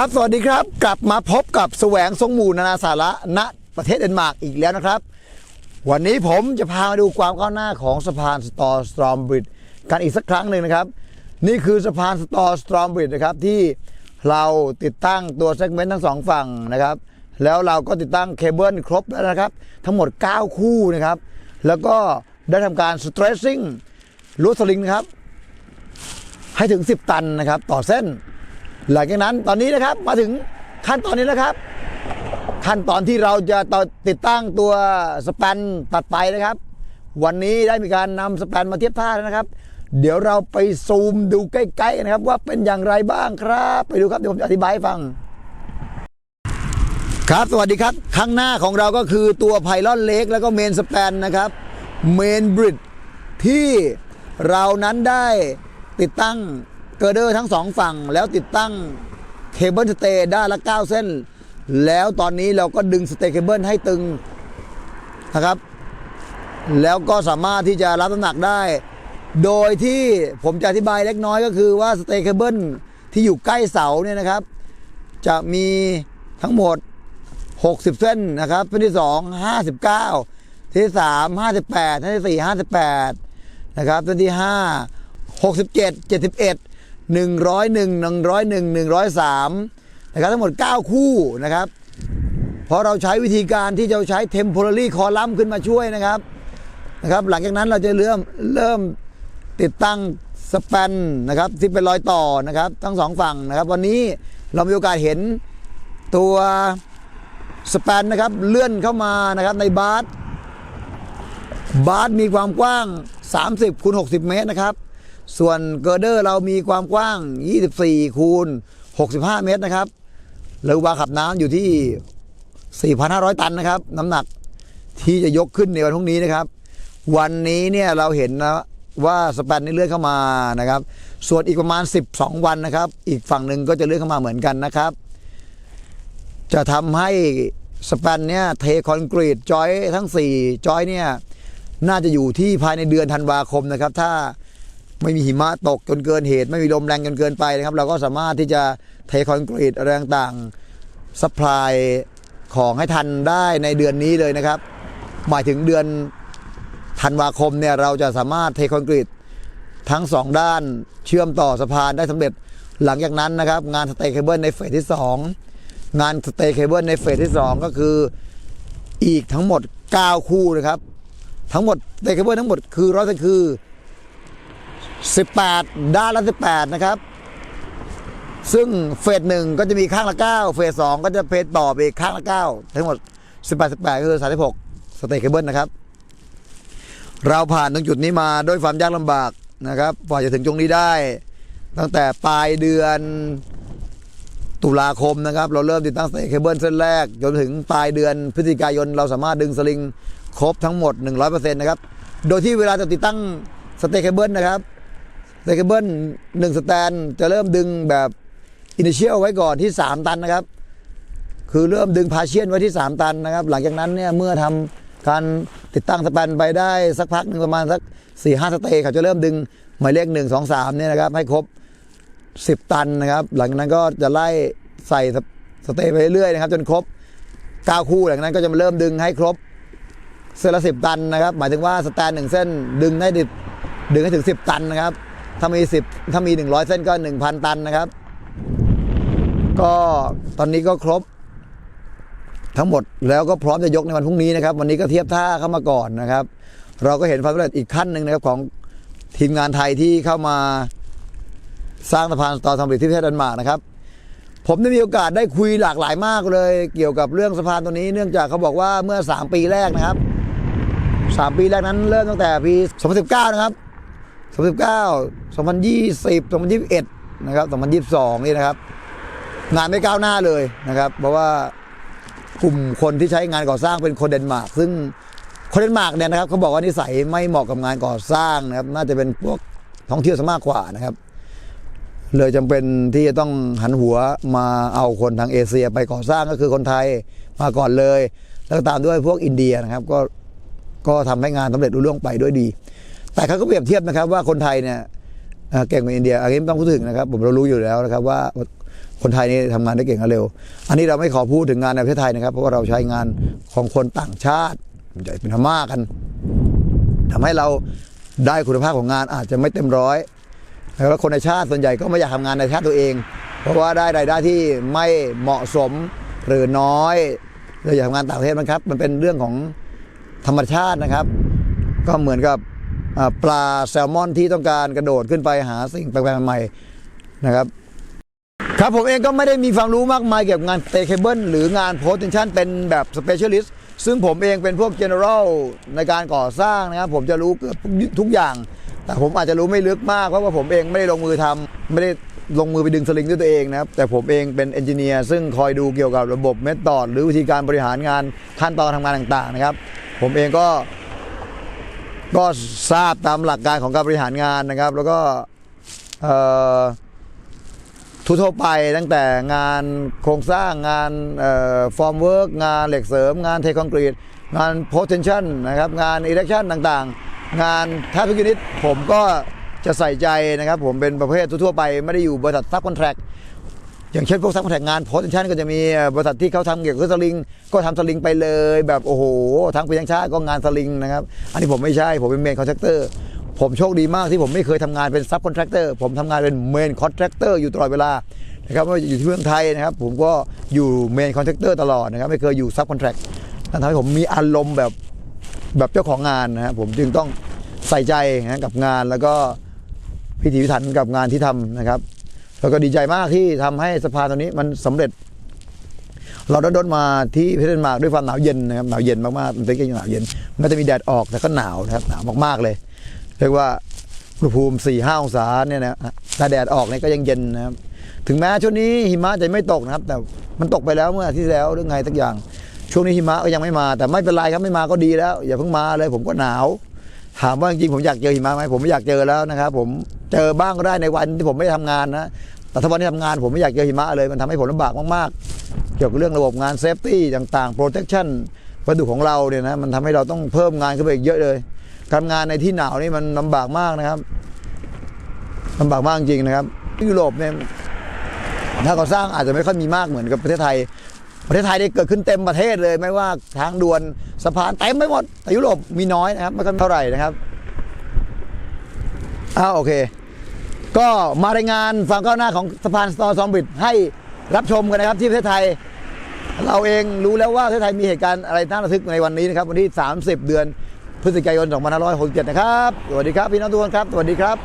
ครับ สวัสดีครับ กลับมาพบกับแสวงทรงหมู่นานาสาระณประเทศเดนมาร์กอีกแล้วนะครับ วันนี้ผมจะพามาดูความก้าวหน้าของสะพานสตอร์สตรอมบริดกันอีกสักครั้งหนึ่งนะครับ นี่คือสะพานสตอร์สตรอมบริดนะครับที่เราติดตั้งตัวเซกเมนต์ทั้งสองฝั่งนะครับ แล้วเราก็ติดตั้งเคเบิลครบแล้วนะครับ ทั้งหมด 9 คู่นะครับ แล้วก็ได้ทำการสเตรสซิ่งลวดสลิงนะครับให้ถึง 10 ตันนะครับ ต่อเส้น หลังจากนั้นตอนนี้นะครับมาถึงขั้นตอนนี้แล้วครับ ขั้นตอนที่เราจะต่อติดตั้งตัวสแปนตัดไปนะครับ วันนี้ได้มีการนำสแปนมาเทียบท่าแล้วนะครับ เดี๋ยวเราไปซูมดูใกล้ๆนนะครับ ว่าเป็นอย่างไรบ้างครับ ไปดูครับเดี๋ยวผมจะอธิบายให้ฟัง ครับสวัสดีครับ ข้างหน้าของเราก็คือตัวไพลอนเล็กแล้วก็เมนสแปนนะครับเมนบริดที่เรานั้นได้ติดตั้ง เกอร์เดอร์ทั้งสองฝั่งแล้วติดตั้งเคเบิลสเตย์ด้านละ 9 เส้น แล้วตอนนี้เราก็ดึงสเตย์เคเบิลให้ตึงนะครับ แล้วก็สามารถที่จะรับน้ำหนักได้ โดยที่ผมจะอธิบายเล็กน้อยก็คือว่าสเตย์เคเบิลที่อยู่ใกล้เสาเนี่ยนะครับ จะมีทั้งหมด 60 เส้นนะครับเส้นที่ 2 59 เส้นที่ 3 58 เส้นที่ 4 58 นะครับเส้นที่ 5 67 71 101 101 103นะครับทั้งหมด 9 คู่นะครับเพราะเราใช้วิธีการที่จะใช้ temporary column ขึ้นมาช่วยนะครับนะครับ หลังจากนั้นเราจะเริ่มเริ่มติดตั้งสแปนนะครับที่เป็นรอยต่อนะครับทั้งสองฝั่งนะครับ วันนี้เรามีโอกาสเห็นตัวสแปนนะครับเลื่อนเข้ามานะครับในบาสบาสมีความกว้าง 30คูณ60 เมตรนะครับ ส่วนเกอร์เดอร์เรามีความกว้าง 24 คูณ 65 เมตรนะครับแล้ววาขับน้ำอยู่ที่ 4,500 ตันนะครับ น้ำหนักที่จะยกขึ้นในวันพรุ่งนี้นะครับ วันนี้เนี่ยเราเห็นนะว่าสแปนนี่เลื่อนเข้ามานะครับ ส่วนอีกประมาณ 12 วันนะครับ อีกฝั่งหนึ่งก็จะเลื่อนเข้ามาเหมือนกันนะครับ จะทำให้สแปนเนี่ยเทคอนกรีตจอยทั้ง 4 จอยเนี่ยน่าจะอยู่ที่ภายในเดือนธันวาคมนะครับ ถ้า ไม่มีหิมะตกจนเกินเหตุ ไม่มีลมแรงจนเกินไปนะครับ เราก็สามารถที่จะเทคอนกรีตอะไรต่างๆซัพพลายของให้ทันได้ในเดือนนี้เลยนะครับ หมายถึงเดือนธันวาคมเนี่ยเราจะสามารถเทคอนกรีตทั้งสองด้านเชื่อมต่อสะพานได้สำเร็จหลังจากนั้นนะครับ งานสเตย์เคเบิลในเฟสที่ 2 งานสเตย์เคเบิลในเฟสที่ 2 ก็คืออีกทั้งหมด 9 คู่นะครับ ทั้งหมดสเตย์เคเบิลทั้งหมดคือร้อยคือ 18 ด้านละ 18 นะครับ ซึ่งเฟสหนึ่งก็จะมีข้างละ 9 เฟสสองก็จะเพจต่อไปข้างละ 9 ทั้งหมด 18 18 ก็คือ 36 สเตย์เคเบิลนะครับ เราผ่านตรงจุดนี้มาด้วยความยากลำบากนะครับกว่าจะถึงตรงนี้ได้ ตั้งแต่ปลายเดือนตุลาคมนะครับ เราเริ่มติดตั้งสเตย์เคเบิลเส้นแรก จนถึงปลายเดือนพฤศจิกายน เราสามารถดึงสลิงครบทั้งหมด 100%นะครับ โดยที่เวลาจะติดตั้งสเตย์เคเบิลนะครับ สเตย์เคเบิลหนึ่งสแตนจะเริ่มดึงแบบอินิเชียลไว้ก่อนที่ 3 ตันนะครับ คือเริ่มดึงพาเชียนไว้ที่ 3 ตันนะครับ หลังจากนั้นเนี่ยเมื่อทำการติดตั้งสแปนไปได้สักพักหนึ่งประมาณสัก4ี่ห้าสเตย์เขาจะเริ่มดึงหมายเลขหนึ่งสองสามเนี่ยนะครับให้ครบ 10 ตันนะครับ หลังจากนั้นก็จะไล่ใส่สเตย์ไปเรื่อยๆนะครับ จนครบ 9 คู่หลังจากนั้นก็จะมาเริ่มดึงให้ครบเส้นละ10ตันนะครับ หมายถึงว่าสแตนหนึ่งเส้นดึงได้ดิดึงให้ถึง 10 ตันนะครับ ถ้ามี10ถ้ามี100เส้นก็1,000ตันนะครับ ก็ตอนนี้ก็ครบ ทั้งหมดแล้วก็พร้อมจะยกในวันพรุ่งนี้นะครับ วันนี้ก็เทียบท่าเข้ามาก่อนนะครับ เราก็เห็นความสำเร็จอีกขั้นหนึ่งนะครับของทีมงานไทยที่เข้ามาสร้างสะพานสตอร์ทอมบิที่ประเทศเดนมาร์กนะครับผมได้มีโอกาสได้คุยหลากหลายมากเลย เกี่ยวกับเรื่องสะพานตัวนี้ เนื่องจากเขาบอกว่าเมื่อ 3 ปีแรกนะครับ 3 ปีแรกนั้นเริ่มตั้งแต่ปี 2019 นะครับ 2019 2020 2021 นะครับ 2022 นี่นะครับ งานไม่ก้าวหน้าเลยนะครับ เพราะว่ากลุ่มคนที่ใช้งานก่อสร้างเป็นคนเดนมาร์กซึ่งคนเดนมาร์กเนี่ยนะครับเขาบอกว่านิสัยไม่เหมาะกับงานก่อสร้างนะครับ น่าจะเป็นพวกท่องเที่ยวซะมากกว่านะครับ เลยจำเป็นที่จะต้องหันหัวมาเอาคนทางเอเชียไปก่อสร้างก็คือคนไทยมาก่อนเลย แล้วตามด้วยพวกอินเดียนะครับ ก็ก็ทำให้งานสำเร็จรุ่ล่วงไปด้วยดี แต่เขาก็เปรียบเทียบนะครับว่าคนไทยเนี่ยเก่งกว่าอินเดียอันนี้ต้องพูดถึงนะครับ ผมเรารู้อยู่แล้วนะครับว่าคนไทยนี่ทำงานได้เก่งและเร็ว อันนี้เราไม่ขอพูดถึงงานในประเทศไทยนะครับ เพราะว่าเราใช้งานของคนต่างชาติมันจะเป็นพม่ากันทำให้เราได้คุณภาพของงานอาจจะไม่เต็มร้อยแล้วคนในชาติส่วนใหญ่ก็ไม่อยากทำงานในชาติตัวเอง เพราะว่าได้รายได้ที่ไม่เหมาะสมหรือน้อยเลยอยากทำงานต่างประเทศมันครับ มันเป็นเรื่องของธรรมชาตินะครับ ก็เหมือนกับ ปลาแซลมอนที่ต้องการกระโดดขึ้นไปหาสิ่งแปลกๆใหม่ๆนะครับ ครับผมเองก็ไม่ได้มีความรู้มากมายเกี่ยวกับงานเตเคเบิลหรืองานโพสเทนชันเป็นแบบสเปเชียลิสต์ซึ่งผมเองเป็นพวก general ในการก่อสร้างนะครับผมจะรู้เกือบทุกอย่าง แต่ผมอาจจะรู้ไม่ลึกมากเพราะว่าผมเองไม่ได้ลงมือทำไม่ได้ลงมือไปดึงสลิงด้วยตัวเองนะครับแต่ผมเองเป็นเอนจิเนียร์ซึ่งคอยดูเกี่ยวกับระบบเมธอดหรือวิธีการบริหารงานขั้นตอนทำงานต่างๆนะครับ ผมเองก็ ก็ทราบตามหลักการของการบริหารงานนะครับ แล้วก็เอ่อทั่วไปตั้งแต่งานโครงสร้างงานฟอร์มเวิร์กงานเหล็กเสริม งานเทคอนกรีต งานโพเทนชันนะครับงานอิเล็กชันต่างๆ งานแทบทุกชนิดผมก็จะใส่ใจนะครับ ผมเป็นประเภททั่วไป ไม่ได้อยู่บริษัทซับคอนแทรค อย่างเช่นพวกซับคอนแทคงานโพสต์ชันก็จะมีบริษัทที่เขาทำเกี่ยวกับสลิง ก็ทำสลิงไปเลย แบบโอ้โหทั้งปีทั้งชาติก็งานสลิงนะครับ อันนี้ผมไม่ใช่ ผมเป็นเมนคอนแทคเตอร์ผมโชคดีมากที่ผมไม่เคยทำงานเป็นซับคอนแทคเตอร์ผมทำงานเป็นเมนคอนแทคเตอร์อยู่ตลอดเวลานะครับไม่ว่าอยู่ที่เมืองไทยนะครับ ผมก็อยู่เมนคอนแทคเตอร์ตลอดนะครับ ไม่เคยอยู่ซับคอนแทคนั่นทำให้ผมมีอารมณ์แบบแบบเจ้าของงานนะครับผมจึงต้องใส่ใจนะกับงานแล้วก็พิถีพิถันกับงานที่ทำนะครับ แล้วก็ดีใจมากที่ทำให้สะพานตัวนี้มันสำเร็จ เราได้ดนมาที่ประเทศเดนมาร์กด้วยความหนาวเย็นนะครับหนาวเย็นมากๆมันเป็นก็ยังหนาวเย็นแม้จะมีแดดออกแต่ก็หนาวนะครับหนาวมากๆเลย เรียกว่าอุณหภูมิ4ี่ห้าองศาเนี่ยนะถ้าแดดออกเนี่ยก็ยังเย็นนะครับ ถึงแม้ช่วงนี้หิมะจะไม่ตกนะครับ แต่มันตกไปแล้วเมื่ออาทิตย์ที่แล้วหรือไงสักอย่าง ช่วงนี้หิมะก็ยังไม่มา แต่ไม่เป็นไรครับไม่มาก็ดีแล้ว อย่าเพิ่งมาเลยผมก็หนาว ถามว่าจริงผมอยากเจอหิมะไหมผมไม่อยากเจอแล้วนะครับผมเจอบ้างก็ได้ในวันที่ผมไม่ได้ทำงานนะแต่ถ้าวันที่ทำงานผมไม่อยากเจอหิมะเลย มันทำให้ผมลำบากมากๆ เกี่ยวกับเรื่องระบบงานเซฟตี้ต่างๆ protection วัสดุของเราเนี่ยนะมันทำให้เราต้องเพิ่มงานขึ้นไปอีกเยอะเลยการงานในที่หนาวนี่มันลำบากมากนะครับลำบากมากจริงนะครับยุโรปเนี่ยถ้าก่อสร้างอาจจะไม่ค่อยมีมากเหมือนกับประเทศไทย ประเทศไทยได้เกิดขึ้นเต็มประเทศเลย ไม่ว่าทางด่วนสะพานเต็มไปหมดแต่ยุโรปมีน้อยนะครับไม่ค่อยเท่าไหร่นะครับอ้าวโอเค ก็มารายงานความก้าวหน้าของสะพานสตอซอมบิดให้รับชมกันนะครับที่ประเทศไทย เราเองรู้แล้วว่าประเทศไทยมีเหตุการณ์อะไรน่าระทึกในวันนี้นะครับ วันที่ 30 เดือนพฤศจิกายน 2567 นะครับ สวัสดีครับ พี่น้องทุกคนครับ สวัสดีครับ